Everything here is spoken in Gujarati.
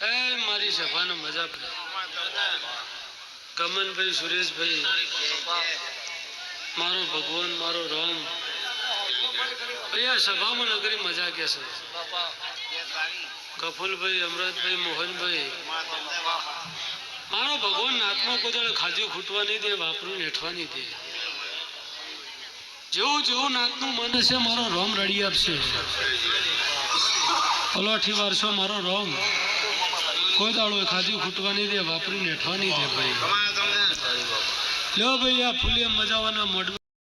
એ મારી સભાનો મજા ગમનભાઈ સુરેશભાઈ મારો ભગવાન મારો રામ. અહીંયા સભામાં નગરી મજા કે છે? કફુલભાઈ અમરતભાઈ મોહનભાઈ. મારો ભગવાન નાથમાં કોદાળે ખાધ્યું ખૂટવા નહીં દે વાપરું હેઠવા નહીં દે. જેવું જેવું નાતનું મન છે મારો રોમ રડી આપશે. પલોઠી વારસો મારો રોમ. કોઈ દાડો ખાધું ખૂટવા નહીં દે વાપરી નેઠવા નહીં દે ભાઈ. લ્યો ભાઈ, આ ફૂલે મજાવાના મોઢ